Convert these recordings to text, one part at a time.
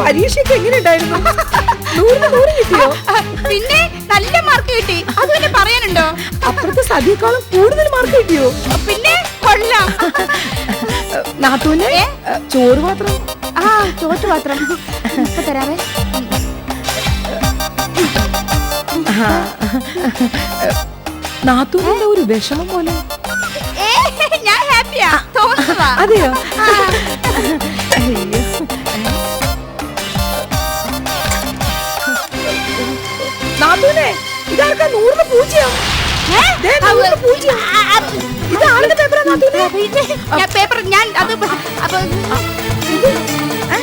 പരീക്ഷയ്ക്ക് എങ്ങനെയുണ്ടായിരുന്നു? നൂറിന് നൂറ് കിട്ടിയോ? പിന്നെ നല്ല മാർക്ക് കിട്ടി. അത് പിന്നെ പറയാനുണ്ടോ? അപ്പുറത്തെ സദ്യക്കാളും കൂടുതൽ മാർക്ക് കിട്ടിയോ? പിന്നെ കൊള്ളാം. നാത്തൂനെ ചോറ് മാത്രം. ആ ചോറ്റ് മാത്രം. ഇപ്പൊ തരാവേ. നാത്തൂനെ ഒരു വിഷമം പോലെ. ഞാൻ ഹാപ്പിയാ അതെയോ. നാത്തൂനെ ഇതാർക്കാ നൂറിന് പൂജ്യം?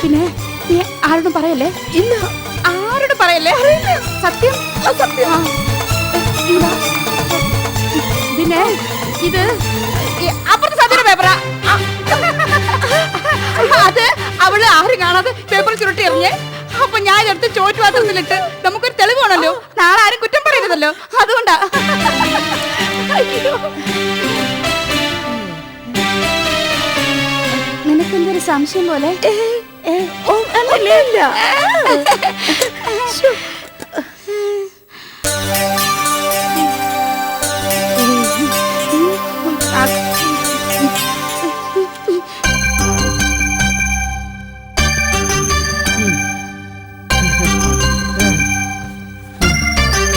പിന്നെ ആരോടും പറയല്ലേ? ഇല്ല. ആരോടും സത്യം? സത്യം. പിന്നെ ഇത് അപ്പുറത്തെ സദ്യയുടെ പേപ്പറാ. അത് അവൾ ആരും കാണാതെ പേപ്പർ ചുരുട്ടി എറിഞ്ഞേ? അപ്പൊ ഞാൻ എടുത്ത് ചോറ്റ് പാത്രത്തിലിട്ട് നമുക്കൊരു തെളിവ് വേണമല്ലോ. നാളെ ആരും കുറ്റം പറയരുതല്ലോ. അതുകൊണ്ടാ. നിനക്കെന്തൊരു സംശയം പോലെ?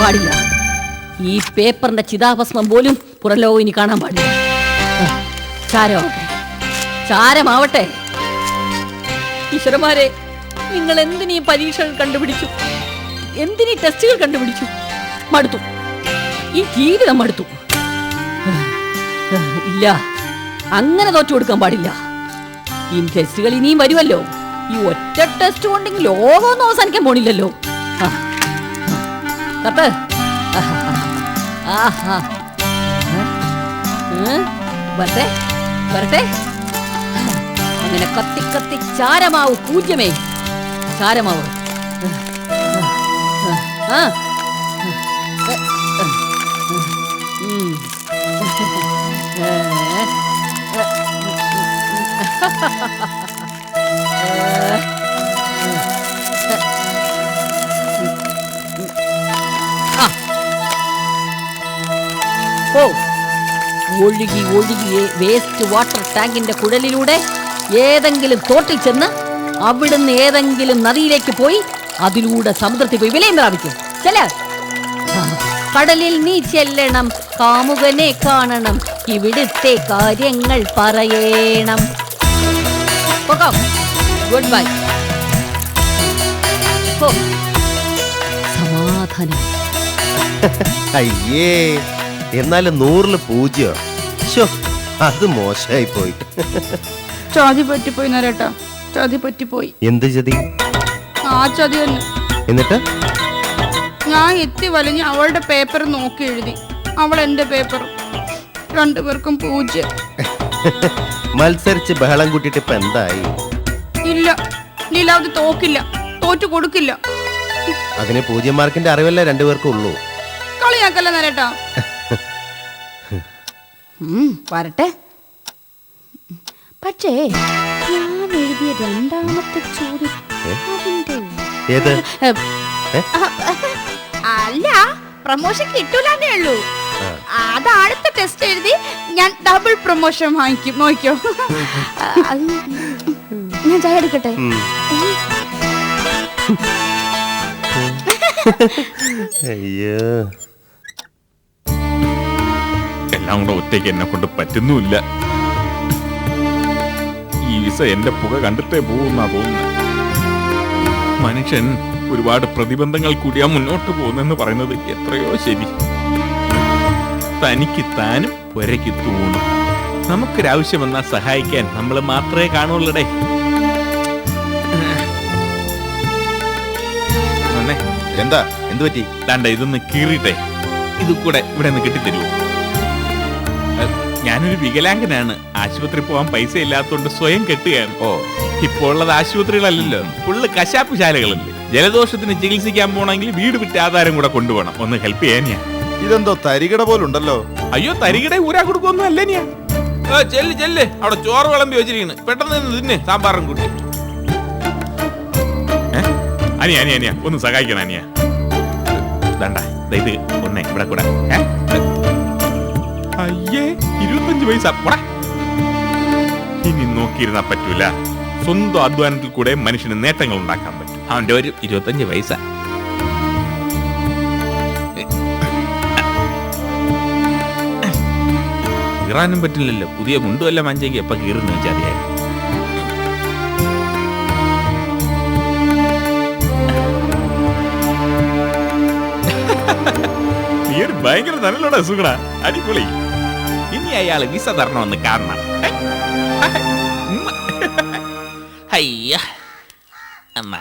പാടില്ല. ഈ പേപ്പറിന്റെ ചിതാഭസ്മം പോലും പുറലോ ഇനി കാണാൻ പാടില്ല. ചാരമാവട്ടെ. ചാരമാവട്ടെ. ഈശ്വരന്മാരെ നിങ്ങൾ എന്തിനീ പരീക്ഷകൾ കണ്ടുപിടിച്ചു? എന്തിനീ ടെസ്റ്റുകൾ കണ്ടുപിടിച്ചു? മടുത്തു. ഈ ജീവിതം മടുത്തു. ഇല്ല അങ്ങനെ തോറ്റു കൊടുക്കാൻ പാടില്ല. ഈ ടെസ്റ്റുകൾ ഇനിയും വരുമല്ലോ. ഈ ഒറ്റ ടെസ്റ്റ് കൊണ്ടെങ്കിൽ ലോകമൊന്നും അവസാനിക്കാൻ പോണില്ലല്ലോ. ആഹാ. ആഹാ? വരട്ടെ വരട്ടെ. അങ്ങനെ കത്തി കത്തി ചാരമാവ് പൂജ്യമേ ചാരമാവ് ആ. ഓ ഒഴുകി ഒഴുകി വേസ്റ്റ് വാട്ടർ ടാങ്കിന്റെ കുഴലിലൂടെ ഏതെങ്കിലും തോട്ടിൽ ചെന്ന് അവിടുന്ന് ഏതെങ്കിലും നദിയിലേക്ക് പോയി അതിലൂടെ സമുദ്രത്തിൽ പോയി വിലയും പ്രാപിക്കും. ചെല കടലിൽ നീ ചെല്ലണം കാമുകനെ കാണണം ഇവിടുത്തെ കാര്യങ്ങൾ പറയണം. Good bye. സമാധാനം. അയ്യേ എന്നാലും നൂറിൽ പൂജ്യം. അത് മോശമായി പോയി. ചതി പറ്റിപ്പോയി നരേട്ടാ. ചതി പറ്റിപ്പോയി. എന്ത് ചതി? ആ ചതി തന്നെ. എന്നിട്ട്? ഞാൻ എത്തി വലിഞ്ഞ് അവളുടെ പേപ്പർ നോക്കി എഴുതി. അവൾ എന്റെ പേപ്പർ രണ്ടുപേർക്കും പൂജ്യം. മത്സരിച്ച് ബഹളം കൂട്ടിട്ട് ഇപ്പൊ എന്തായി? ഇല്ല. ലീലാവതി തോക്കില്ല. തോറ്റു കൊടുക്കില്ല. അതിന് പൂജ്യം മാർക്കിന്റെ അറിവല്ലേ രണ്ടുപേർക്കും ഉള്ളൂ. കളിയാക്കല്ല നരേട്ടാ? വരട്ടെ. പക്ഷേ ഞാൻ എഴുതിയ രണ്ടാമത്തെ ചോദ്യം അതിന്റെ ഏത്? അല്ല പ്രൊമോഷൻ കിട്ടൂലെന്നേ ഉള്ളൂ. അത് അടുത്ത ടെസ്റ്റ് എഴുതി ഞാൻ ഡബിൾ പ്രൊമോഷൻ വാങ്ങിക്കും നോക്കിയോ. അത് ഞാൻ ചായ എടുക്കട്ടെ. അയ്യോ. എല്ലാം കൂടെ ഒറ്റയ്ക്ക് എന്നെ കൊണ്ട് പറ്റുന്നുമില്ല. ഈ വിസ എന്റെ പുക കണ്ടിട്ടേ പോകുന്നാ തോന്നുന്നത് മനുഷ്യൻ ഒരുപാട് പ്രതിബന്ധങ്ങൾ കൂടിയാ മുന്നോട്ട് പോകുന്നെന്ന് പറയുന്നത് എത്രയോ ശരി. തനിക്ക് താനും പുരയ്ക്ക് തൂണും. നമുക്കൊരാവശ്യം വന്നാൽ സഹായിക്കാൻ നമ്മൾ മാത്രമേ കാണുള്ളടേ. എന്താ എന്ത്? പറ്റി ദാണ്ട ഇതൊന്ന് കീറിട്ടെ ഇത് കൂടെ ഇവിടെ നിന്ന് കിട്ടിത്തരുമോ ഞാനൊരു വികലാംഗനാണ്. ആശുപത്രി പോവാൻ പൈസ ഇല്ലാത്തതുകൊണ്ട് സ്വയം കെട്ടുകയാണ്. ഓ. ഇപ്പോൾ ഉള്ളത് ആശുപത്രികളല്ലല്ലോ. ഫുള്ള് കശാപ്പ് ശാലകളല്ലേ. ജലദോഷത്തിന് ചികിത്സിക്കാൻ പോണെങ്കിൽ വീട് വിട്ട് ആധാരം കൂടെ കൊണ്ടുപോകണം. ഒന്ന് ഹെൽപ്പ് ചെയ്യാൻ ഞാൻ. ഇതെന്തോ തരികിട പോലുണ്ടല്ലോ. അയ്യോ തരികട ഊരാ കൊടുക്കൊന്നും അല്ലേ ഞാൻ. ചെല്ല് ചെല്ല്. അവിടെ ചോറ് വിളമ്പി വെച്ചിരിക്കുന്നു പെട്ടെന്ന് നിന്ന് തിന്നെ സാമ്പാറും കൂട്ടി? അനിയ അനിയ അനിയ. ഒന്ന് സഹായിക്കണം അനിയ. വേണ്ട ഇത് ഒന്നേ ഇവിടെ കൂടെ? അയ്യേ. ഇരുപത്തഞ്ച് പൈസ. ഇനി നോക്കിയിരുന്നാ പറ്റൂല. സ്വന്തം അധ്വാനത്തിൽ കൂടെ മനുഷ്യന് നേട്ടങ്ങൾ ഉണ്ടാക്കാൻ പറ്റും. അവന്റെ ഒരു ഇരുപത്തഞ്ച് പൈസ. കീറാനും പറ്റില്ലല്ലോ. പുതിയ മുണ്ടുമല്ല മഞ്ചേക്ക് എപ്പ കീറുന്നു വെച്ചാൽ അറിയാം നീ ഒരു ഭയങ്കര നല്ലോടാ സുഗണ. അടിപൊളി. ഇനി അയാൾ വിസ തരണമെന്ന് കാണണം ഏ? ഉമ്മ. അയ്യ അമ്മ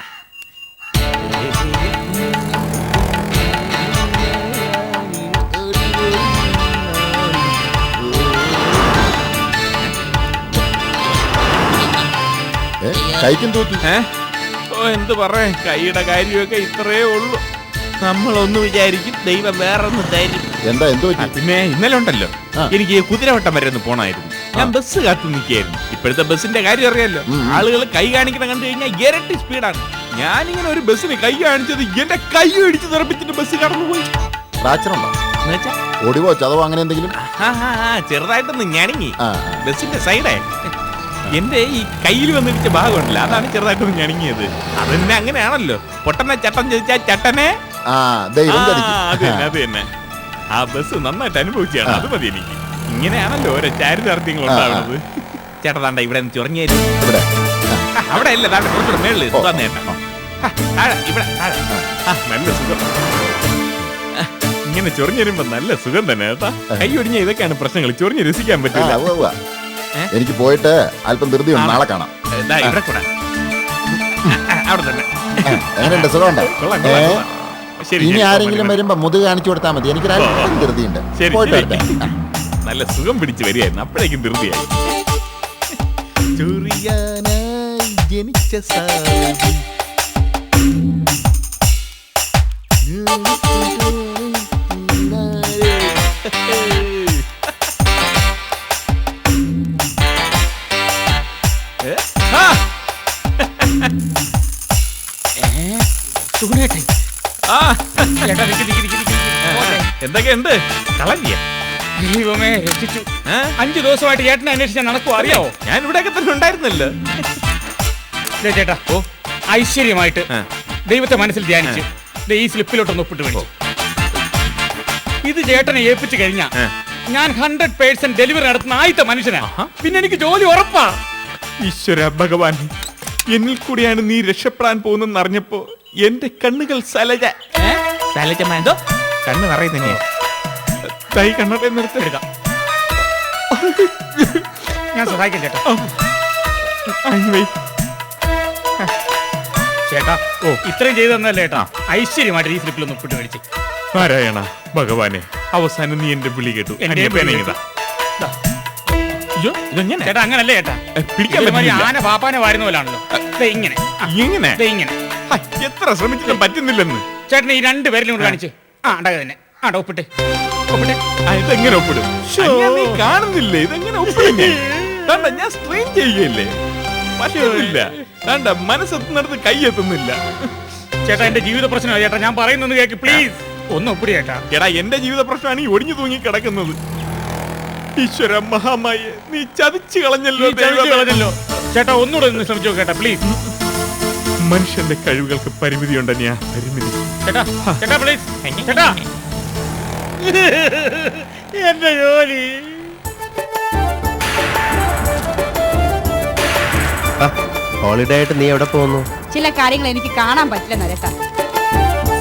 ഏ, കൈക്കും തോറ്റു ഏ? ഓ എന്ത് പറയാ കൈയുടെ കാര്യമൊക്കെ ഇത്രേ ഉള്ളൂ നമ്മളൊന്ന് വിചാരിക്കും ദൈവം വേറൊന്ന് തരും എന്താ എന്തോ പിന്നെ ഇന്നലെ ഉണ്ടല്ലോ. എനിക്ക് കുതിരവട്ടം വരെ ഒന്ന് പോണായിരുന്നു. ഞാൻ ബസ് കാത്തു നിൽക്കുകയായിരുന്നു. ഇപ്പോഴത്തെ ബസ്സിന്റെ കാര്യം അറിയാലോ. ആളുകൾ കൈ കാണിക്കണം കണ്ടു കഴിഞ്ഞാൽ ഇരട്ടി സ്പീഡാണ്. ഞാനിങ്ങനെ ഒരു ബസ്സിന് കൈ കാണിച്ചത് എന്റെ കൈ ഇടിച്ച് തെറപ്പിച്ചിട്ട് ബസ് കടന്നുപോയി. ഒടിവോ ചതവോ അങ്ങനെ എന്തെങ്കിലും? ചെറുതായിട്ടൊന്ന് ഞണങ്ങി. ബസ്സിന്റെ സൈഡായി എന്റെ ഈ കയ്യിൽ വന്നിരിച്ച ഭാഗമുണ്ടല്ലോ അതാണ് ചെറുതായിട്ടൊന്ന് ഞണങ്ങിയത്. അതന്നെ അങ്ങനെയാണല്ലോ. പൊട്ടനെ ചട്ടൻ ചോദിച്ചാ ചട്ടനെ? അത് തന്നെ അത് തന്നെ ആ ബസ് നന്നായിട്ട് അനുഭവിച്ചാണ് അത് മതി എനിക്ക്. ഇങ്ങനെയാണല്ലോ ഓരോ ചാരിതാർത്ഥ്യങ്ങൾ ഉണ്ടാവുന്നത് ചേട്ടാ താണ്ട ഇവിടെ നിന്ന് ഇവിടെ. അവിടെ അല്ല താണ്ട കുറച്ചുകൂടെ മേളിൽ നേട്ടാ ഇവിടെ നല്ല സുഖം. ഇങ്ങനെ നല്ല സുഖം തന്നെ കേട്ടാ കൈ ഒടിഞ്ഞ ഇതൊക്കെയാണ് പ്രശ്നങ്ങൾ. ചൊറിഞ്ഞ് രസിക്കാൻ പറ്റില്ല. എനിക്ക് പോയിട്ട് അല്പം ധൃതി നാളെ കാണാം. ഇവിടെ കൂടെ. അവിടെ തന്നെ. എങ്ങനെയുണ്ട്? സുഖമുണ്ടോ? കൊള്ളാം. ഇനി ആരെങ്കിലും മതി, മതി. വരുമ്പോ മുതുക കാണിച്ചു കൊടുത്താൽ മതി. എനിക്ക് ധൃതിയുണ്ട്. പോയിട്ട് വരട്ടെ. നല്ല സുഖം പിടിച്ച് വരികയായിരുന്നു. അപ്പോഴേക്കും ധൃതിയായി. ചൊറിയാനായി ജനിച്ച സാധു. എന്തൊക്കെയുണ്ട്? ദൈവമേ രക്ഷിച്ചു? അഞ്ചു ദിവസമായിട്ട് ചേട്ടനെ അന്വേഷിച്ചാൽ നടക്കുവോ? അറിയാവോ? ഞാൻ ഇവിടെയൊക്കെ തന്നെ ഉണ്ടായിരുന്നല്ലോ. ചേട്ടാ ഓ. ഐശ്വര്യമായിട്ട് ദൈവത്തെ മനസ്സിൽ ധ്യാനിച്ച് ഈ സ്ലിപ്പിലോട്ടൊന്ന് ഒപ്പിട്ട് മേടിച്ചു. ഇത് ചേട്ടനെ ഏൽപ്പിച്ചു കഴിഞ്ഞാ ഞാൻ ഹൺഡ്രഡ് പേഴ്സെന്റ് ഡെലിവറി നടത്തുന്ന ആദ്യത്തെ മനുഷ്യനാ. പിന്നെ എനിക്ക് ജോലി ഉറപ്പാ. ഈശ്വര ഭഗവാൻ എന്നിൽ കൂടിയാണ് നീ രക്ഷപ്പെടാൻ പോകുന്നെന്ന് അറിഞ്ഞപ്പോ എന്റെ കണ്ണുകൾ സലജ? സലജ മാന്തോ കണ്ണ് നിറയെ തന്നെയാ തൈ കണ്ണട്ടെ നിർത്തിയെടുക്കാം ഞാൻ സഹായിക്കാം ചേട്ടാ. ചേട്ടാ ഓ ഇത്രയും ചെയ്തു തന്നല്ലേ ചേട്ടാ? ഐശ്വര്യമായിട്ട് ഈ സ്ലിപ്പിലൊന്ന് ഒപ്പിട്ട് മേടിച്ച്. നാരായണ ഭഗവാനെ അവസാനം നീ എന്റെ വിളി കേട്ടു. അയ്യോ ഇതെങ്ങനെ? ചേട്ടാ അങ്ങനല്ലേ ചേട്ടാ? പിടിക്കാൻ ആന പാപ്പാനെ വാരുന്ന പോലാണല്ലോ. ഇങ്ങനെ. ഇങ്ങനെ? ഇങ്ങനെ. ഹൈ, എത്ര ശ്രമിച്ചിട്ടും പറ്റുന്നില്ലെന്ന്. ചേട്ടൻ ഈ രണ്ട് പേരിലും കൂടെ കാണിച്ച്. ആ ഉണ്ടാക തന്നെ. ആ ടാ, ഒപ്പിട്ട്. ഒപ്പിട്ട്. ആ, ഇതെങ്ങനെ ഒപ്പിടും? അനിയാ, നീ കാണുന്നില്ലേ? ഇതെങ്ങനെ ഒപ്പിടും ഞാൻ? കണ്ട ഞാൻ സ്ട്രെയിൻ ചെയ്യുകയല്ലേ? പറ്റുന്നില്ല കണ്ട മനസ്സെത്തുന്നിടത്ത് കൈ എത്തുന്നില്ല ചേട്ടാ എന്റെ ജീവിത പ്രശ്നമാണ് ചേട്ടാ ഞാൻ പറയുന്നത് കേക്ക് പ്ലീസ് ഒന്ന് ഒപ്പിടി ചേട്ടാ. എടാ എന്റെ ജീവിത പ്രശ്നമാണ് ഈ ഒടിഞ്ഞു തൂങ്ങി കിടക്കുന്നത്. ഈശ്വര മഹാമായ നീ ചതിച്ചു കളഞ്ഞല്ലോ ഈ. കളഞ്ഞല്ലോ. ചേട്ടാ ഒന്നുകൂടെ ശ്രമിച്ചോ ശ്രമിച്ചു കേട്ടാ പ്ലീസ് മനുഷ്യന്റെ കഴിവുകൾക്ക് പരിമിതിയുണ്ട് ഞാൻ പരിമിതി. ചേട്ടാ ചേട്ടാ പ്ലീസ് ചേട്ടാ. എന്റെ ജോലി. ഹോളിഡേ ആയിട്ട് നീ എവിടെ പോകുന്നു? ചില കാര്യങ്ങൾ എനിക്ക് കാണാൻ പറ്റില്ല നരട്ടാ.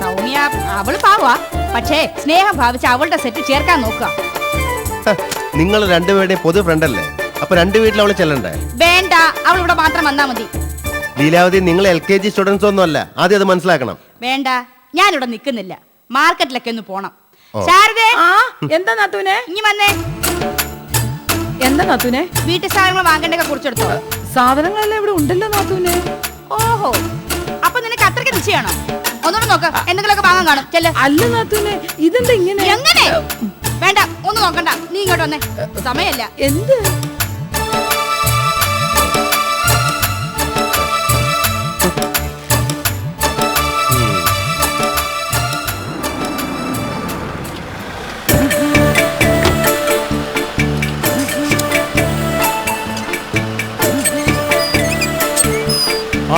സൗമ്യ അവൾ പാവാ. പക്ഷേ സ്നേഹം ഭാവിച്ച് അവളുടെ സെറ്റ് ചേർക്കാൻ നോക്കുക. നിങ്ങൾ രണ്ടുപേരുടെയും പൊതു ഫ്രണ്ടല്ലേ അപ്പൊ രണ്ടു വീട്ടിൽ അവൾ ചെല്ലണ്ടേ? വേണ്ട അവൾ ഇവിടെ മാത്രം വന്നാ മതി. ലീലാവതി നിങ്ങൾ എൽ കെ ജി സ്റ്റുഡൻസ് ഒന്നും അല്ല. ആദ്യം അത് മനസ്സിലാക്കണം. വേണ്ട ഞാനിവിടെ നിൽക്കുന്നില്ല മാർക്കറ്റിലൊക്കെ ഒന്ന് പോണം. ശാരദേ. ആ എന്താ നാത്തൂനെ? ഇനി വന്നേ. എന്താ നാത്തൂനെ? വീട്ടു സാധനങ്ങൾ വാങ്ങേണ്ടൊക്കെ കുറിച്ചെടുത്തോ. സാധനങ്ങളെല്ലാം ഇവിടെ ഉണ്ടല്ലോ നാത്തൂനെ. ഓഹോ. അപ്പൊ നിനക്ക് അത്രയ്ക്ക് നിശ്ചയാണോ ഒന്നുകൂടെ നോക്ക് എന്തെങ്കിലുമൊക്കെ വാങ്ങാൻ കാണും. ചെല്ല്. അല്ല നാത്തൂനെ ഇതെന്താ ഇങ്ങനെ? എങ്ങനെ? വേണ്ട ഒന്ന് നോക്കണ്ട. നീ ഇങ്ങോട്ട് വന്നേ. സമയല്ല എന്ത്?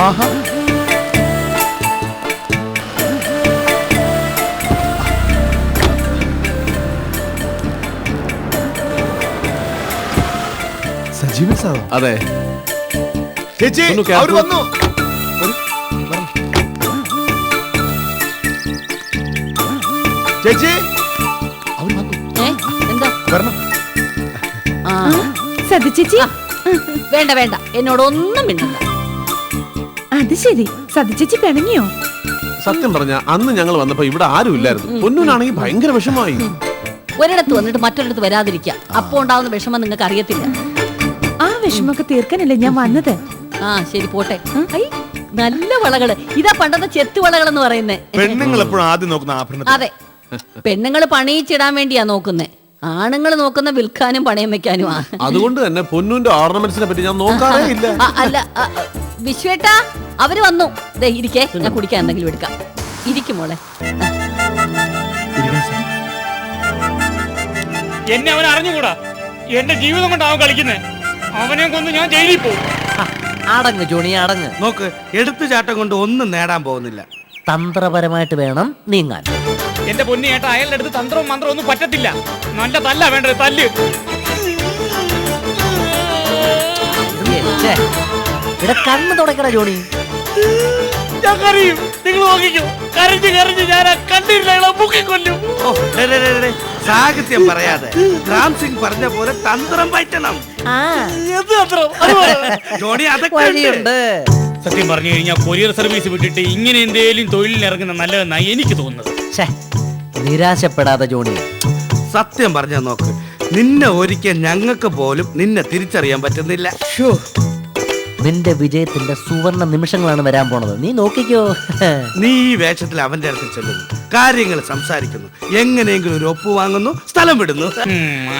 ആഹാ. സജീവൻ സാറോ അതെ. ചേച്ചി ഒന്ന് careful. വന്നു. ചേച്ചി അവർ വന്നു. ഏ എന്താ? വരണം. ആ. സതി ചേച്ചി. വേണ്ട വേണ്ട. എന്നോട് ഒന്നും മിണ്ടണ്ട. അത് ശരി. സതി ചേച്ചി പിണങ്ങിയോ? സത്യം പറഞ്ഞ അന്ന് ഞങ്ങൾ വന്നപ്പോ ഇവിടെ ആരും ഇല്ലായിരുന്നു. പൊന്നൂനാണെങ്കിൽ ഭയങ്കര വിഷമമായി. ഒരിടത്ത് വന്നിട്ട് മറ്റൊരിടത്ത് വരാതിരിക്കുക. അപ്പൊ ഉണ്ടാവുന്ന വിഷമം നിങ്ങൾക്ക് അറിയത്തില്ല. ആ വിഷമൊക്കെ തീർക്കാനല്ലേ ഞാൻ വന്നത്? ആ ശരി പോട്ടെ. ഐ, നല്ല വളകൾ. ഇതാ പണ്ടത്തെ ചെത്തു വളകളെന്ന് പറയുന്നേ. പെണ്ണുങ്ങൾ എപ്പോഴും ആദ്യം നോക്കുന്ന അതെ. പെണ്ണുങ്ങൾ പണിയിച്ചിടാൻ വേണ്ടിയാ നോക്കുന്നേ. ആണുങ്ങൾ നോക്കുന്ന വിൽക്കാനും പണയം വെക്കാനുമാ. അതുകൊണ്ട് തന്നെ പൊന്നൂന്റെ ഓർണമെന്റ്സിനെ പറ്റി ഞാൻ നോക്കാറേ ഇല്ല. ആ, അല്ല ആ, ആ, വിശ്വേട്ടാ. അവർ വന്നു. ദേ ഇരിക്കേ. ഞാൻ കുടിക്കാൻ എന്തെങ്കിലും എടുക്കാം. ഇരിക്കും മോളെ. എന്നെ അവൻ അറിഞ്ഞുകൂടാ? എന്റെ ജീവിതം കൊണ്ട് അവൻ കളിക്കുന്നേ. അവനെ കൊന്ന് ഞാൻ ജയിലിൽ പോകും അടങ്ങ് ജോണി അടങ്ങ് നോക്ക് എടുത്തു ചാട്ടം കൊണ്ട് ഒന്നും നേടാൻ പോകുന്നില്ല. തന്ത്രപരമായിട്ട് വേണം നീങ്ങാൻ. എന്റെ പൊന്നി ഏട്ടാ അയാളുടെ അടുത്ത് തന്ത്രവും മന്ത്രവും ഒന്നും പറ്റത്തില്ല. നല്ല തല്ല. വേണ്ടത് തല്ല് ഇവിടെ കണ്ണ് തുടക്കണ ജോണി. ഞാൻ കരയും. നിങ്ങൾ നോക്കിക്കോ. കരഞ്ഞ് കരഞ്ഞ് ഞാൻ ആ കണ്ടിരുന്ന മുക്കിക്കൊല്ലും ഓ, ഡേ, ഡേ, ഡേ, ഡേ. സാഹിത്യം പറയാതെ രാം സിംഗ് പറഞ്ഞ പോലെ തന്ത്രം പറ്റണം എന്ത് തന്ത്രം? ജോണി അതൊക്കെ ഉണ്ട്. വഴിയുണ്ട്. സത്യം പറഞ്ഞു കഴിഞ്ഞാൽ കൊറിയർ സർവീസ് വിട്ടിട്ട് ഇങ്ങനെ എന്തേലും തൊഴിലിൽ ഇറങ്ങുന്ന നല്ലതെന്നായി എനിക്ക് തോന്നുന്നത്. ഛേ, നിരാശപ്പെടാതെ ജോണി. സത്യം പറഞ്ഞ നോക്ക് നിന്നെ ഒരിക്കൽ ഞങ്ങൾക്ക് പോലും നിന്നെ തിരിച്ചറിയാൻ പറ്റുന്നില്ല. നിന്റെ വിജയത്തിന്റെ സുവർണ നിമിഷങ്ങളാണ് വരാൻ പോണത്. നീ നോക്കിക്കോ. നീ ഈ വേഷത്തിൽ അവന്റെ അടുത്ത് ചെല്ലുന്നു. കാര്യങ്ങൾ സംസാരിക്കുന്നു. എങ്ങനെയെങ്കിലും ഒരു ഒപ്പ് വാങ്ങുന്നു സ്ഥലം വിടുന്നു.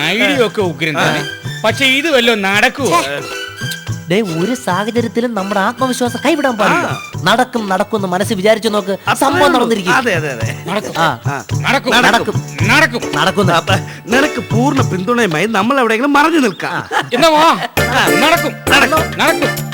ഐഡിയ ഒക്കെ ഉഗ്രൻ തന്നെ പക്ഷെ ഇത് വല്ലതും നടക്കുവോ? ഡേ ഒരു സാഹചര്യത്തിലും നമ്മുടെ ആത്മവിശ്വാസം കൈവിടാൻ പാടില്ല. നടക്കും നടക്കും എന്ന് മനസ്സ് വിചാരിച്ചു നോക്ക്. സംഭവം നടന്നിരിക്കും. അതെ അതെ അതെ. നടക്കും. ആ. നടക്കും. നടക്കും. നടക്കും. നടക്കുന്നു അപ്പൊ നിനക്ക് പൂർണ പിന്തുണയുമായി നമ്മൾ എവിടെയെങ്കിലും മറഞ്ഞു നിൽക്കാം. എന്നാ വാ. നടക്കും. നടക്കും. നടക്കും.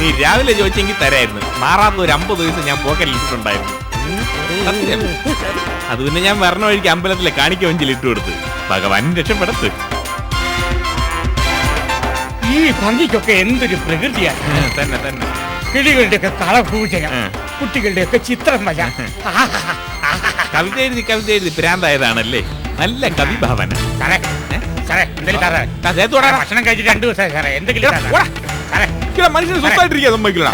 നീ രാവിലെ ചോദിച്ചെങ്കിൽ തരായിരുന്നു. മാറാത്ത ഒരു അമ്പത് ദിവസം ഞാൻ പോക്കറ്റിൽ ഇട്ടിട്ടുണ്ടായിരുന്നു. സത്യം. അത് പിന്നെ ഞാൻ വരണ വഴിക്ക് അമ്പലത്തിലെ കാണിക്ക വഞ്ചിൽ ഇട്ടു കൊടുത്ത്. ഭഗവാൻ രക്ഷപ്പെടത്ത്. ഈ ഭംഗിക്കൊക്കെ എന്തൊരു പ്രകൃതിയാണ് തന്നെ തന്നെ. കിളികളുടെയൊക്കെ കളപൂജ. കുട്ടികളുടെയൊക്കെ ചിത്രം വര. കവിത എഴുതി കവിത എഴുതി ഭ്രാന്തായതാണല്ലേ നല്ല കവിഭാവന. സാറേ? സാറേ എന്തെങ്കിലും സാറേ. ഭക്ഷണം കഴിച്ചിട്ട് രണ്ടു ദിവസമായി സാറേ. എന്തെങ്കിലും ഇവിടെ മനുഷ്യന് സ്വന്തമായിട്ടിരിക്കാൻ സമ്മതിക്കില്ല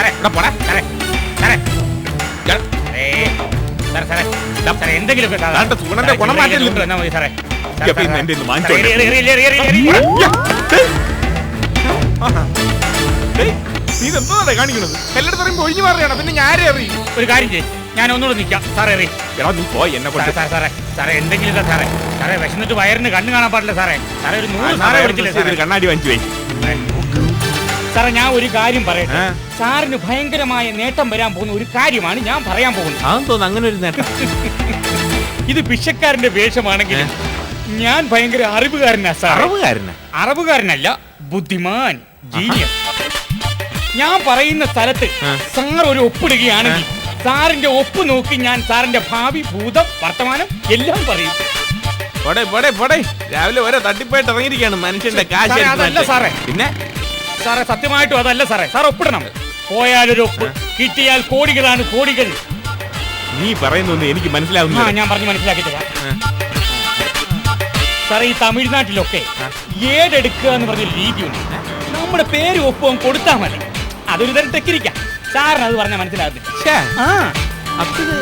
സാറേ, ഗുണം മാറ്റില്ല. കാണിക്കണത്? എല്ലായിടത്തും ഒഴിഞ്ഞു മാറിയാണ് പിന്നെ ആരെ അറിയും ഒരു കാര്യം ചെയ്യ്. ഞാൻ ഒന്നുകൂടെ നിൽക്കാം സാറേ എറി. എടാ നീ പോയി എന്നെ കൊണ്ട്. സാറേ സാറേ സാറേ എന്തെങ്കിലും സാറേ. സാറേ വിശന്നിട്ട് വയറിന് കണ്ണ് കാണാൻ പാടില്ല സാറേ. സാറേ ഒരു നൂറ് സാറേ കണ്ണാടി വാങ്ങിച്ചു പോയി. സാറേ ഞാൻ ഒരു കാര്യം പറയട്ടെ. സാറിന് ഭയങ്കരമായ നേട്ടം വരാൻ പോകുന്ന ഒരു കാര്യമാണ് ഞാൻ പറയാൻ പോകുന്നത്. തോന്നുന്നു. അങ്ങനെ ഒരു നേട്ടം. ഇത് ഭിക്ഷക്കാരന്റെ വേഷമാണെങ്കിൽ ഞാൻ ഭയങ്കര അറിവുകാരനാ സാർ അറിവുകാരനാ? അറിവുകാരനല്ല ബുദ്ധിമാൻ ജീനിയസ്. ഞാൻ പറയുന്ന സ്ഥലത്ത് സാർ ഒരു ഒപ്പിടുകയാണെങ്കിൽ സാറിന്റെ ഒപ്പ് നോക്കി ഞാൻ സാറിന്റെ ഭാവി ഭൂതം വർത്തമാനം എല്ലാം പറയും. പോടെ പോടെ പോടെ. രാവിലെ ഓരോ തട്ടിപ്പായിട്ട് ഇറങ്ങിയിരിക്കുകയാണ് മനുഷ്യന്റെ കാശ് സാറേ, അതല്ല സാറേ. പിന്നെ? സാറേ സത്യമായിട്ടും അതല്ല സാറേ. സാർ ഒപ്പിടണം. പോയാലൊരു ഒപ്പ്. കിട്ടിയാൽ കോടികളാണ് കോടികൾ. നീ പറയുന്നൊന്നും എനിക്ക് ആ മനസ്സിലാവുന്നില്ല ഞാൻ പറഞ്ഞ് മനസ്സിലാക്കി തരാം സാറേ ഈ തമിഴ്നാട്ടിലൊക്കെ ഏതെടുക്കുക എന്ന് പറഞ്ഞ രീതിയുണ്ട്. നമ്മുടെ പേര് ഒപ്പം കൊടുത്താൽ മതി. അതൊരു തരം തെക്കിരിക്കാം സാറിന് അത് പറഞ്ഞാൽ മനസ്സിലാകത്തില്ല ഛേ, ആ. അപ്പൊ ഇത്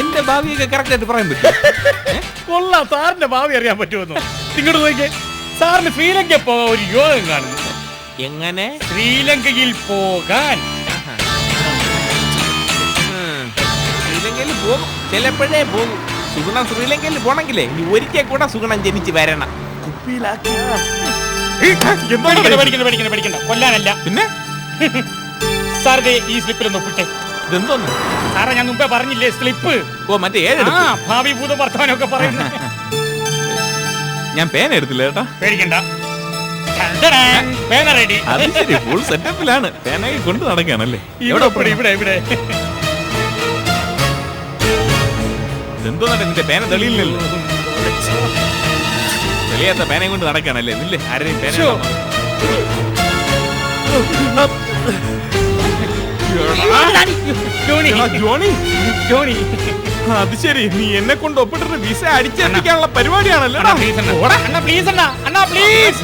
എന്റെ ഭാവിയൊക്കെ കറക്റ്റ് ആയിട്ട് പറയാൻ പറ്റും കൊള്ളാം. സാറിന്റെ ഭാവി അറിയാൻ പറ്റുമെന്നോ ഇങ്ങോട്ട് നോക്കിയേ. സാറിന് ശ്രീലങ്ക പോകാൻ ഒരു യോഗം കാണുന്നു. എങ്ങനെ? ശ്രീലങ്കയിൽ പോകാൻ. ശ്രീലങ്കയിൽ പോകും. ചിലപ്പോഴേ പോകും. സുഗുണം ശ്രീലങ്കയിൽ പോണെങ്കിലേ ഇനി ഒരിക്കൽ കൂടെ സുഗുണം ജനിച്ച് വരണം. കൊല്ലാനല്ല. പിന്നെ? സാർ ഈ സ്ലിപ്പിൽ നോക്കട്ടെ ഇതെന്തോന്ന്? സാറേ ഞാൻ മുമ്പേ പറഞ്ഞില്ലേ സ്ലിപ്പ്? ഓ മറ്റേ ആ ഭാവി ഭൂതം വർത്തമാനമൊക്കെ പറയുന്നു ഞാൻ പേന എടുത്തില്ല കേട്ടാ പേടിക്കണ്ട. പേന റെഡി അത് ശരി ഫുൾ സെറ്റപ്പിലാണ് പേനയിൽ കൊണ്ട് നടക്കുകയാണല്ലേ ഇവിടെ ഒപ്പിട്, ഇവിടെ ഇവിടെ എന്തോ നിന്റെ പേന തെളിയില്ലല്ലോ? തെളിയാത്ത പേനയും കൊണ്ട് നടക്കുകയാണല്ലേ നില്ലേ ആരെയും പേന ജോണി. ജോണി. ജോണി. അത് ശരി. നീ എന്നെ കൊണ്ട് ഒപ്പിട്ടിട്ട് വിസ അടിച്ചെത്തിക്കാനുള്ള പരിപാടിയാണല്ലോ. Anna please